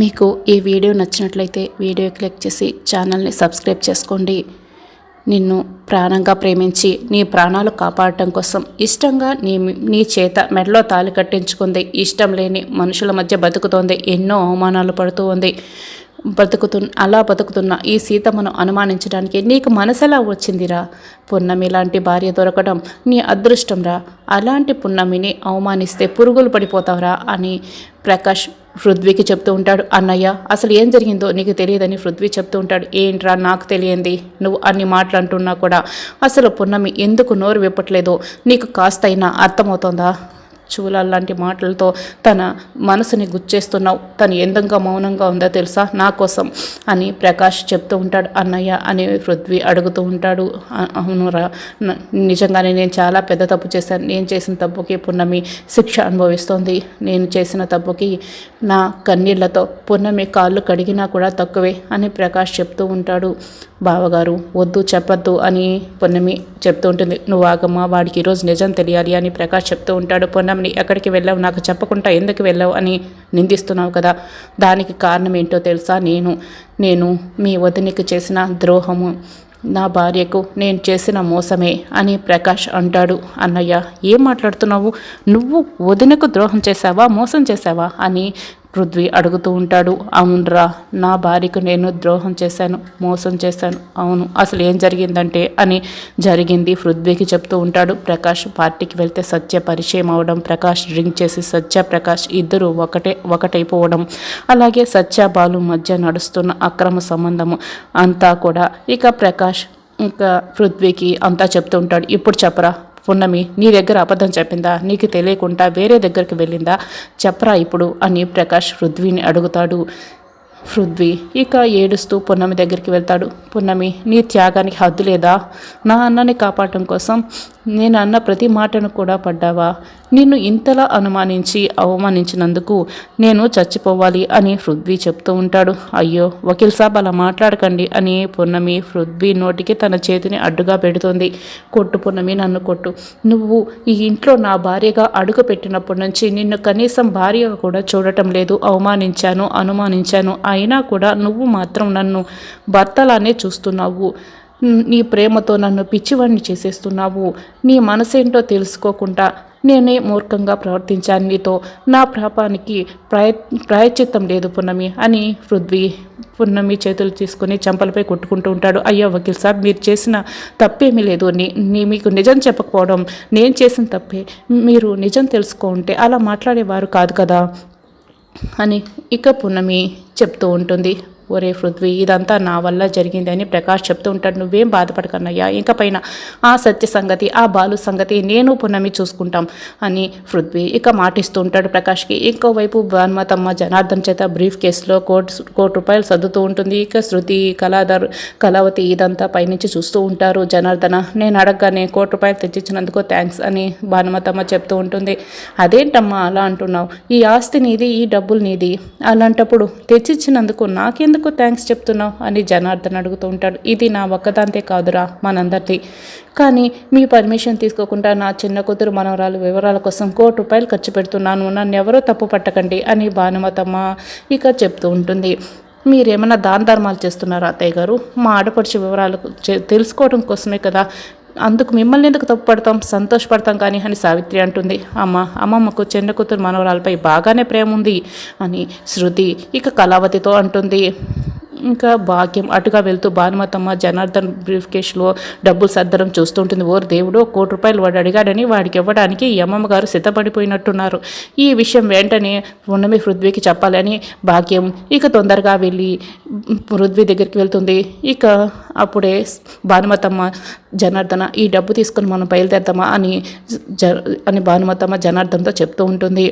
మీకు ఈ వీడియో నచ్చినట్లయితే వీడియో క్లిక్ చేసి ఛానల్ని సబ్స్క్రైబ్ చేసుకోండి. నిన్ను ప్రాణంగా ప్రేమించి నీ ప్రాణాలు కాపాడటం కోసం ఇష్టంగా నీ నీ చేత మెడలో తాలి కట్టించుకుంది. ఇష్టం లేని మనుషుల మధ్య బతుకుతోంది. ఎన్నో అవమానాలు పడుతూ ఉంది. బతుకుతు అలా బతుకుతున్న ఈ సీతమ్మను అనుమానించడానికి నీకు మనసెలా వచ్చిందిరా? పున్నమి లాంటి భార్య దొరకడం నీ అదృష్టంరా? అలాంటి పున్నమిని అవమానిస్తే పురుగులు పడిపోతావురా అని ప్రకాష్ పృథ్వీకి చెప్తూ ఉంటాడు అన్నయ్య అసలు ఏం జరిగిందో నీకు తెలియదని పృథ్వీ చెప్తూ ఉంటాడు ఏంట్రా నాకు తెలియంది? నువ్వు అన్ని మాటలు అంటున్నా కూడా అసలు పున్నమి ఎందుకు నోరు విప్పట్లేదో నీకు కాస్తైనా అర్థమవుతోందా? చూల లాంటి మాటలతో తన మనసుని గుచ్చేస్తున్నావు. తను ఎంతంగా మౌనంగా ఉందో తెలుసా? నా కోసం అని ప్రకాష్ చెప్తూ ఉంటాడు. అన్నయ్య అని పృథ్వీ అడుగుతూ ఉంటాడు. అవునురా నిజంగానే నేను చాలా పెద్ద తప్పు చేశాను. నేను చేసిన తప్పుకి పున్నమి శిక్ష అనుభవిస్తోంది. నేను చేసిన తప్పుకి నా కన్నీళ్ళతో పున్నమి కాళ్ళు కడిగినా కూడా తక్కువే అని ప్రకాష్ చెప్తూ ఉంటాడు. బావగారు వద్దు చెప్పొద్దు అని పొన్నమి చెప్తూ ఉంటుంది. నువ్వు ఆగమ్మా వాడికి ఈరోజు నిజం తెలియాలి అని ప్రకాష్ చెప్తూ ఉంటాడు. పొన్నమిని ఎక్కడికి వెళ్ళావు? నాకు చెప్పకుండా ఎందుకు వెళ్ళావు అని నిందిస్తున్నావు కదా. దానికి కారణం ఏంటో తెలుసా? నేను నేను మీ వదినికి చేసిన ద్రోహము. నా భార్యకు నేను చేసిన మోసమే అని ప్రకాష్ అంటాడు. అన్నయ్య ఏం మాట్లాడుతున్నావు? నువ్వు వదినకు ద్రోహం చేశావా? మోసం చేశావా? అని పృథ్వీ అడుగుతూ ఉంటాడు అవునరా నా భార్యకు నేను ద్రోహం చేశాను మోసం చేశాను. అవును అసలు ఏం జరిగిందంటే అని జరిగింది పృథ్వీకి చెప్తూ ఉంటాడు. ప్రకాష్ పార్టీకి వెళ్తే సత్య పరిచయం అవడం ప్రకాష్ డ్రింక్ చేసి సత్య ప్రకాష్ ఇద్దరు ఒకటే ఒకటైపోవడం. అలాగే సత్య బాలు మధ్య నడుస్తున్న అక్రమ సంబంధము అంతా కూడా ఇక ప్రకాష్ ఇంకా పృథ్వీకి అంతా చెప్తూ ఉంటాడు. ఇప్పుడు చెప్పరా పున్నమి నీ దగ్గర అబద్ధం చెప్పిందా? నీకు తెలియకుండా వేరే దగ్గరికి వెళ్ళిందా? చెప్పరా ఇప్పుడు అని ప్రకాష్ పృథ్వీని అడుగుతాడు. పృథ్వీ ఇక ఏడుస్తూ పున్నమి దగ్గరికి వెళ్తాడు. పున్నమి నీ త్యాగానికి హద్దు లేదా? నా అన్నని కాపాడటం కోసం నేను అన్న ప్రతి మాటను కూడా పడ్డావా? నిన్ను ఇంతలా అనుమానించి అవమానించినందుకు నేను చచ్చిపోవాలి అని పృథ్వీ చెప్తూ ఉంటాడు. అయ్యో వకీల్ సాబ్ అలా మాట్లాడకండి అని పున్నమి పృథ్వీ నోటికి తన చేతిని అడ్డుగా పెడుతుంది. కొట్టు పున్నమి నన్ను కొట్టు. నువ్వు ఈ ఇంట్లో నా భార్యగా అడుగు పెట్టినప్పటి నుంచి నిన్ను కనీసం భార్యగా కూడా చూడటం లేదు. అవమానించాను అనుమానించాను. అయినా కూడా నువ్వు మాత్రం నన్ను భర్తలానే చూస్తున్నావు. నీ ప్రేమతో నన్ను పిచ్చివాడిని చేసేస్తున్నావు. నీ మనసేంటో తెలుసుకోకుండా నేనే మూర్ఖంగా ప్రవర్తించాను. నీతో నా పాపానికి ప్రాయ ప్రాయచిత్తం లేదు పున్నమి అని పృథ్వీ పున్నమి చేతులు తీసుకుని చంపలపై కొట్టుకుంటూ ఉంటాడు. అయ్యో వకీల్ సాబ్ మీరు చేసిన తప్పేమీ లేదు. నీ నీ మీకు నిజం చెప్పకపోవడం నేను చేసిన తప్పే. మీరు నిజం తెలుసుకుంటే అలా మాట్లాడేవారు కాదు కదా అని ఇక పున్నమి చెప్తూ ఉంటుంది. ఒరే పృథ్వీ ఇదంతా నా వల్ల జరిగిందని ప్రకాష్ చెప్తూ ఉంటాడు. నువ్వేం బాధపడకన్నయ్యా? ఇంకా పైన ఆ సత్య సంగతి ఆ బాలు సంగతి నేను పునమి చూసుకుంటాం అని పృథ్వీ ఇక మాటిస్తూ ఉంటాడు ప్రకాష్కి. ఇంకోవైపు భానుమతమ్మ జనార్దన్ చేత బ్రీఫ్ కేసులో కోటి కోటి రూపాయలు సర్దుతూ ఉంటుంది. ఇక శృతి కళాధర్ కళావతి ఇదంతా పైనుంచి చూస్తూ ఉంటారు. జనార్దన నేను అడగగానే కోటి రూపాయలు తెచ్చిచ్చినందుకు థ్యాంక్స్ అని భానుమతమ్మ చెప్తూ ఉంటుంది. అదేంటమ్మా అలా అంటున్నావు? ఈ ఆస్తి నీది ఈ డబ్బులు నీది? అలాంటప్పుడు తెచ్చిచ్చినందుకు ఎందుకు థ్యాంక్స్ చెప్తున్నావు అని జనార్దన్ అడుగుతూ ఉంటాడు. ఇది నా ఒక్కదాంతే కాదురా మనందరిది. కానీ మీ పర్మిషన్ తీసుకోకుండా నా చిన్న కూతురు మనవరాలు వివరాల కోసం కోటి రూపాయలు ఖర్చు పెడుతున్నాను. నన్ను ఎవరో తప్పు పట్టకండి అని భానుమతమ్మ ఇక చెప్తూ ఉంటుంది. మీరేమైనా దాన ధర్మాలు చేస్తున్నారా అత్తయ్య గారు? మా ఆడపడుచు వివరాలు తెలుసుకోవడం కోసమే కదా అందుకు మిమ్మల్ని ఎందుకు తప్పుపడతాం? సంతోషపడతాం కానీ అని సావిత్రి అంటుంది. అమ్మ అమ్మమ్మకు చిన్న కూతురు మనవరాలపై బాగానే ప్రేమ ఉంది అని శృతి ఇక కళావతితో అంటుంది. ఇంకా భాగ్యం. అటుగా వెళ్తూ భానుమతమ్మ జనార్దన్ బ్రీఫ్ కేసులో డబ్బులు సర్దడం చూస్తూ ఉంటుంది ఓరు దేవుడు కోటి రూపాయలు వాడు అడిగాడని వాడికి ఇవ్వడానికి ఈ అమ్మమ్మ గారు సిద్ధపడిపోయినట్టున్నారు. ఈ విషయం వెంటనే ఉన్నమి పృథ్వీకి చెప్పాలని భాగ్యం ఇక తొందరగా వెళ్ళి పృథ్వీ దగ్గరికి వెళ్తుంది. ఇక అప్పుడే భానుమతమ్మ జనార్దన ఈ డబ్బు తీసుకొని మనం బయలుదేరదామా అని జ అని భానుమతమ్మ జనార్దన్తో చెప్తూ ఉంటుంది.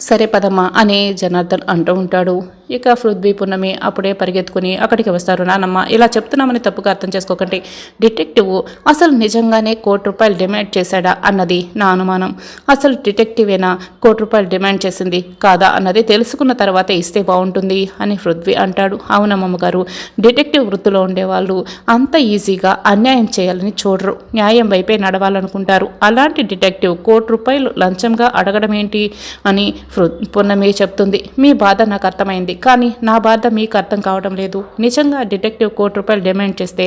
సరే పదమ్మా అని జనార్దన్ అంటూ ఉంటాడు. ఇక పృథ్వీ పున్నమి అప్పుడే పరిగెత్తుకుని అక్కడికి వస్తారు. నానమ్మ ఇలా చెప్తున్నామని తప్పుగా అర్థం చేసుకోకండి. డిటెక్టివ్ అసలు నిజంగానే కోటి రూపాయలు డిమాండ్ చేశాడా అన్నది నా అనుమానం. అసలు డిటెక్టివేనా కోటి రూపాయలు డిమాండ్ చేసింది కాదా అన్నది తెలుసుకున్న తర్వాతే ఇస్తే బాగుంటుంది అని పృథ్వీ అంటాడు. అవునమ్మమ్మ గారు డిటెక్టివ్ వృత్తిలో ఉండేవాళ్ళు అంత ఈజీగా అన్యాయం చేయాలని చూడరు. న్యాయం వైపే నడవాలనుకుంటారు. అలాంటి డిటెక్టివ్ కోటి రూపాయలు లంచంగా అడగడం ఏంటి అని పృ- పున్నమి చెప్తుంది. మీ బాధ నాకు అర్థమైంది. కానీ నా బాధ మీకు అర్థం కావడం లేదు. నిజంగా డిటెక్టివ్ కోటి రూపాయలు డిమాండ్ చేస్తే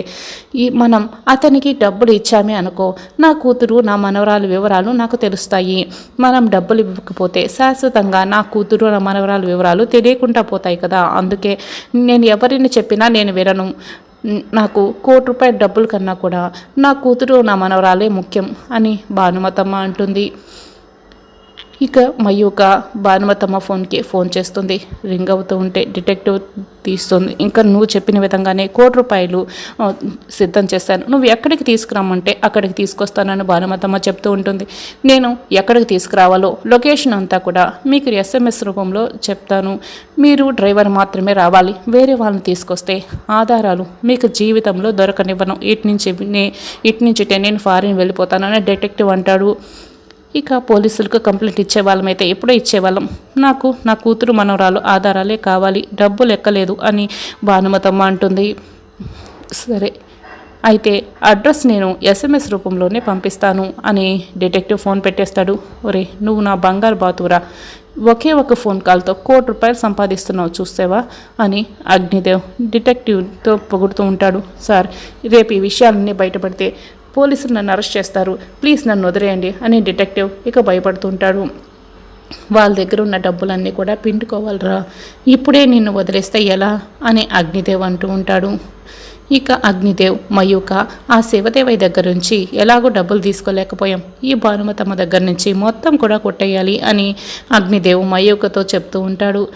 ఈ మనం అతనికి డబ్బులు ఇచ్చామే అనుకో నా కూతురు నా మనవరాలు వివరాలు నాకు తెలుస్తాయి. మనం డబ్బులు ఇవ్వకపోతే శాశ్వతంగా నా కూతురు నా మనవరాలు వివరాలు తెలియకుండా పోతాయి కదా. అందుకే నేను ఎవరిని చెప్పినా నేను వినను. నాకు కోటి రూపాయల డబ్బుల కన్నా కూడా నా కూతురు నా మనవరాలే ముఖ్యం అని భానుమతమ్మ అంటుంది. ఇక మయూక భానుమతమ్మ ఫోన్కి ఫోన్ చేస్తుంది. రింగ్ అవుతూ ఉంటే డిటెక్టివ్ తీస్తుంది. ఇంకా నువ్వు చెప్పిన విధంగానే కోటి రూపాయలు సిద్ధం చేశాను. నువ్వు ఎక్కడికి తీసుకురమ్మంటే అక్కడికి తీసుకొస్తానని భానుమతమ్మ చెప్తూ ఉంటుంది. నేను ఎక్కడికి తీసుకురావాలో లొకేషన్ అంతా కూడా మీకు ఎస్ఎంఎస్ రూపంలో చెప్తాను. మీరు డ్రైవర్ మాత్రమే రావాలి. వేరే వాళ్ళని తీసుకొస్తే ఆధారాలు మీకు జీవితంలో దొరకనివ్వను. ఇటు నుంచి ఇటు నుంచి నేను ఫారిన్ వెళ్ళిపోతానని డిటెక్టివ్ అంటాడు. ఇక పోలీసులకు కంప్లైంట్ ఇచ్చేవాళ్ళమైతే ఎప్పుడో ఇచ్చేవాళ్ళం. నాకు నా కూతురు మనవరాలు ఆధారాలే కావాలి డబ్బు లెక్కలేదు అని భానుమతమ్మ అంటుంది. సరే అయితే అడ్రస్ నేను ఎస్ఎంఎస్ రూపంలోనే పంపిస్తాను అని డిటెక్టివ్ ఫోన్ పెట్టేస్తాడు. ఒరే నువ్వు నా బంగారు బాతురా ఒకే ఒక ఫోన్ కాల్తో కోటి రూపాయలు సంపాదిస్తున్నావు చూస్తేవా అని అగ్నిదేవ్ డిటెక్టివ్తో పొగుడుతూ ఉంటాడు. సార్ రేపు ఈ విషయాలన్నీ బయటపడితే పోలీసులు నన్ను అరెస్ట్ చేస్తారు. ప్లీజ్ నన్ను వదిలేయండి అని డిటెక్టివ్ ఇక భయపడుతుంటాడు. వాళ్ళ దగ్గర ఉన్న డబ్బులన్నీ కూడా పిండుకోవాలిరా. ఇప్పుడే నిన్ను వదిలేస్తే ఎలా? అని అగ్నిదేవ్ అంటూ ఉంటాడు. ఇక అగ్నిదేవ్ మయూక ఆ శివదేవయ్య దగ్గర నుంచి ఎలాగో డబ్బులు తీసుకోలేకపోయాం. ఈ భానుమతమ్మ దగ్గర నుంచి మొత్తం కూడా కొట్టేయాలి అని అగ్నిదేవ్ మయూకతో చెప్తూ ఉంటాడు.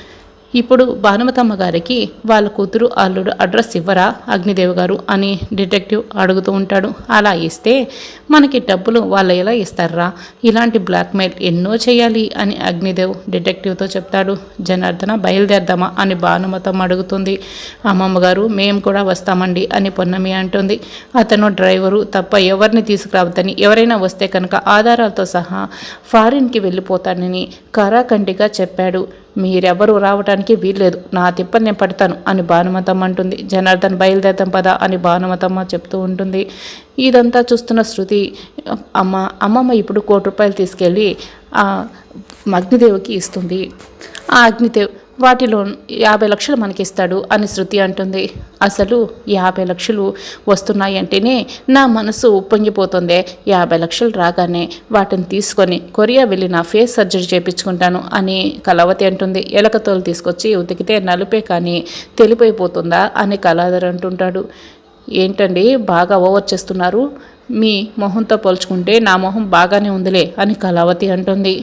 ఇప్పుడు భానుమతమ్మ గారికి వాళ్ళ కూతురు అల్లుడు అడ్రస్ ఇవ్వరా? అగ్నిదేవ్ గారు అని డిటెక్టివ్ అడుగుతూ ఉంటాడు. అలా ఇస్తే మనకి డబ్బులు వాళ్ళు ఎలా ఇస్తారా? ఇలాంటి బ్లాక్మెయిల్ ఎన్నో చేయాలి అని అగ్నిదేవ్ డిటెక్టివ్తో చెప్తాడు. జనార్దన బయలుదేరదామా అని భానుమతమ్మ అడుగుతుంది. అమ్మమ్మ గారు మేము కూడా వస్తామండి అని పొన్నమి అంటుంది. అతను డ్రైవరు తప్ప ఎవరిని తీసుకురావద్దని ఎవరైనా వస్తే కనుక ఆధారాలతో సహా ఫారిన్కి వెళ్ళిపోతానని కరాఖండిగా చెప్పాడు. మీరెవరు రావడానికి వీల్లేదు. నా తిప్పని నేను పడతాను అని భానుమతమ్మ అంటుంది. జనార్దన్ బయలుదేరదాం పదా అని భానుమతమ్మ చెప్తూ ఉంటుంది. ఇదంతా చూస్తున్న శృతి అమ్మ అమ్మమ్మ ఇప్పుడు కోటి రూపాయలు తీసుకెళ్ళి ఆ అగ్నిదేవికి ఇస్తుంది. ఆ అగ్నిదేవ్ వాటిలో యాభై లక్షలు మనకి ఇస్తాడు అని శృతి అంటుంది. అసలు యాభై లక్షలు వస్తున్నాయి అంటేనే నా మనసు ఉప్పొంగిపోతుంది. యాభై లక్షలు రాగానే వాటిని తీసుకొని కొరియా వెళ్ళి నా ఫేస్ సర్జరీ చేయించుకుంటాను అని కలవతి అంటుంది. ఎలకతోలు తీసుకొచ్చి ఉతికితే నలుపే కానీ తెలిపోయిపోతుందా అని కళాధర్ అంటుంటాడు. ఏంటండి బాగా ఓవర్ చేస్తున్నారు? మీ మొహంతో పోల్చుకుంటే నా మొహం బాగానే ఉందిలే అని కళావతి అంటుంది.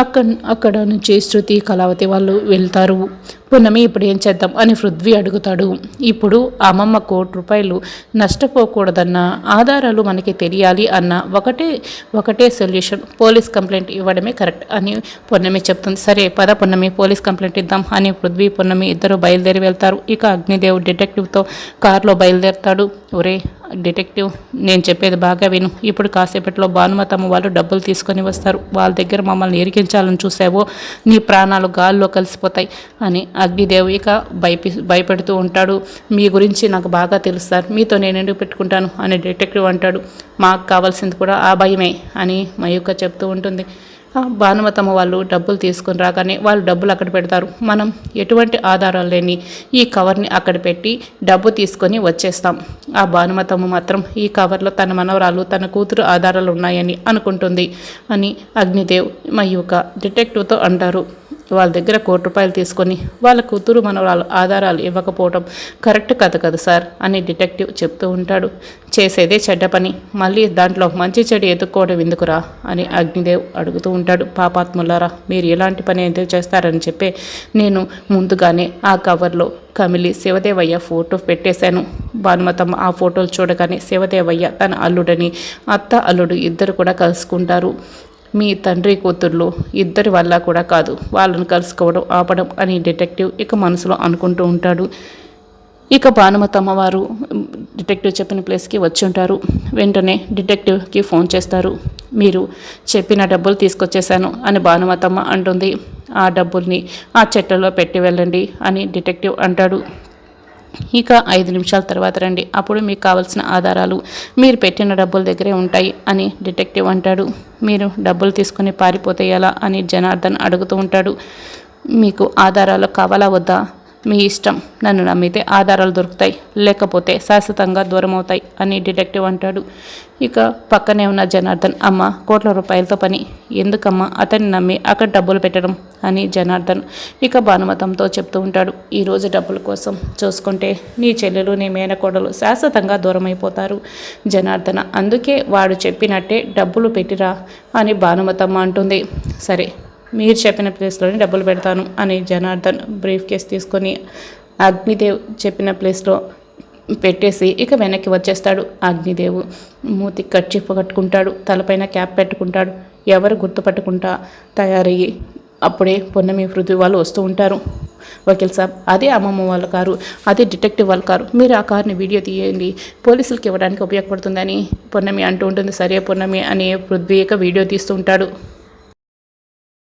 అక్కడ అక్కడ నుంచి శృతి కళావతి వాళ్ళు వెళ్తారు. పున్నమి ఇప్పుడు ఏం చేద్దాం అని పృథ్వీ అడుగుతాడు. ఇప్పుడు అమ్మమ్మ కోటి రూపాయలు నష్టపోకూడదన్న ఆధారాలు మనకి తెలియాలి అన్న ఒకటే ఒకటే సొల్యూషన్. పోలీస్ కంప్లైంట్ ఇవ్వడమే కరెక్ట్ అని పున్నమి చెప్తుంది. సరే పద పున్నమి పోలీస్ కంప్లైంట్ ఇద్దాం అని పృథ్వీ పున్నమి ఇద్దరు బయలుదేరి వెళ్తారు. ఇక అగ్నిదేవ్ డిటెక్టివ్తో కారులో బయలుదేరుతాడు. ఒరే డిటెక్టివ్ నేను చెప్పేది బాగా విను. ఇప్పుడు కాసేపట్లో భానుమతమ్మ వాళ్ళు డబ్బులు తీసుకొని వస్తారు. వాళ్ళ దగ్గర మమ్మల్ని ఎరికించాలని చూసావో నీ ప్రాణాలు గాల్లో కలిసిపోతాయి అని అగ్నిదేవ్ ఇక భయపి భయపెడుతూ ఉంటాడు. మీ గురించి నాకు బాగా తెలుసు సార్. మీతో నేను ఎందుకు పెట్టుకుంటాను? అని డిటెక్టివ్ అంటాడు. మాకు కావాల్సింది కూడా ఆ భయమే అని మయూక చెప్తూ ఉంటుంది. ఆ భానుమతమ్మ వాళ్ళు డబ్బులు తీసుకుని రాగానే వాళ్ళు డబ్బులు అక్కడ పెడతారు. మనం ఎటువంటి ఆధారాలు లేని ఈ కవర్ని అక్కడ పెట్టి డబ్బు తీసుకొని వచ్చేస్తాం. ఆ భానుమతమ్మ మాత్రం ఈ కవర్లో తన మనవరాలు తన కూతురు ఆధారాలు ఉన్నాయని అనుకుంటుంది అని అగ్నిదేవ్ మయూక డిటెక్టివ్తో అంటారు. వాళ్ళ దగ్గర కోటి రూపాయలు తీసుకొని వాళ్ళ కూతురు మనవరాలు ఆధారాలు ఇవ్వకపోవటం కరెక్ట్ కథ కదా సార్ అని డిటెక్టివ్ చెప్తూ ఉంటాడు. చేసేదే చెడ్డ పని. మళ్ళీ దాంట్లో మంచి చెడు ఎదుక్కోవడం ఎందుకురా అని అగ్నిదేవ్ అడుగుతూ ఉంటాడు. పాపాత్ములారా మీరు ఎలాంటి పని ఎందుకు చేస్తారని చెప్పే నేను ముందుగానే ఆ కవర్లో కమిలి శివదేవయ్య ఫోటో పెట్టేశాను. భానుమతమ్మ ఆ ఫోటోలు చూడగానే శివదేవయ్య తన అల్లుడని అత్త అల్లుడు ఇద్దరు కూడా కలుసుకుంటారు. మీ తండ్రి కూతుర్లు ఇద్దరి వల్ల కూడా కాదు. వాళ్ళను కలుసుకోవడం ఆపడం అని డిటెక్టివ్ ఇక మనసులో అనుకుంటూ ఉంటాడు. ఇక భానుమతమ్మ వారు డిటెక్టివ్ చెప్పిన ప్లేస్కి వచ్చి ఉంటారు. వెంటనే డిటెక్టివ్కి ఫోన్ చేస్తారు. మీరు చెప్పిన డబ్బులు తీసుకొచ్చేసాను అని భానుమతమ్మ అంటుంది. ఆ డబ్బుల్ని ఆ చెట్లలో పెట్టి వెళ్ళండి అని డిటెక్టివ్ అంటాడు. ఇక ఐదు నిమిషాల తర్వాత రండి. అప్పుడు మీకు కావాల్సిన ఆధారాలు మీరు పెట్టిన డబ్బుల దగ్గరే ఉంటాయి అని డిటెక్టివ్ అంటాడు. మీరు డబ్బులు తీసుకుని పారిపోతే ఎలా అని జనార్దన్ అడుగుతూ ఉంటాడు. మీకు ఆధారాలు కావాలా వద్దా? మీ ఇష్టం. నన్ను నమ్మితే ఆధారాలు దొరుకుతాయి. లేకపోతే శాశ్వతంగా దూరం అవుతాయి అని డిటెక్టివ్ అంటాడు. ఇక పక్కనే ఉన్న జనార్దన్ అమ్మ కోట్ల రూపాయలతో పని. ఎందుకమ్మా అతన్ని నమ్మి అక్కడ డబ్బులు పెట్టడం? అని జనార్దన్ ఇక భానుమతంతో చెప్తూ ఉంటాడు. ఈరోజు డబ్బుల కోసం చూసుకుంటే నీ చెల్లెలు నీ మేనకోడలు శాశ్వతంగా దూరం అయిపోతారు జనార్దన. అందుకే వాడు చెప్పినట్టే డబ్బులు పెట్టిరా అని భానుమతమ్మ అంటుంది. సరే మీరు చెప్పిన ప్లేస్లోనే డబ్బులు పెడతాను అని జనార్దన్ బ్రీఫ్ కేస్ తీసుకొని అగ్నిదేవ్ చెప్పిన ప్లేస్లో పెట్టేసి ఇక వెనక్కి వచ్చేస్తాడు అగ్నిదేవు. మూతి కచ్చిప్పు కట్టుకుంటాడు తలపైన క్యాప్ పెట్టుకుంటాడు. ఎవరు గుర్తుపట్టుకుంటా తయారయ్యి అప్పుడే పొన్నమి పృథ్వీ వాళ్ళు వస్తూ ఉంటారు. వకీల్ సాబ్ అదే అమ్మమ్మ వాళ్ళ కారు అదే డిటెక్టివ్ వాళ్ళ కారు. మీరు ఆ కార్ని వీడియో తీయండి. పోలీసులకి ఇవ్వడానికి ఉపయోగపడుతుందని పొన్నమి అంటూ ఉంటుంది. సరే పొన్నమి అని పృథ్వీ ఇక వీడియో తీస్తూ ఉంటాడు.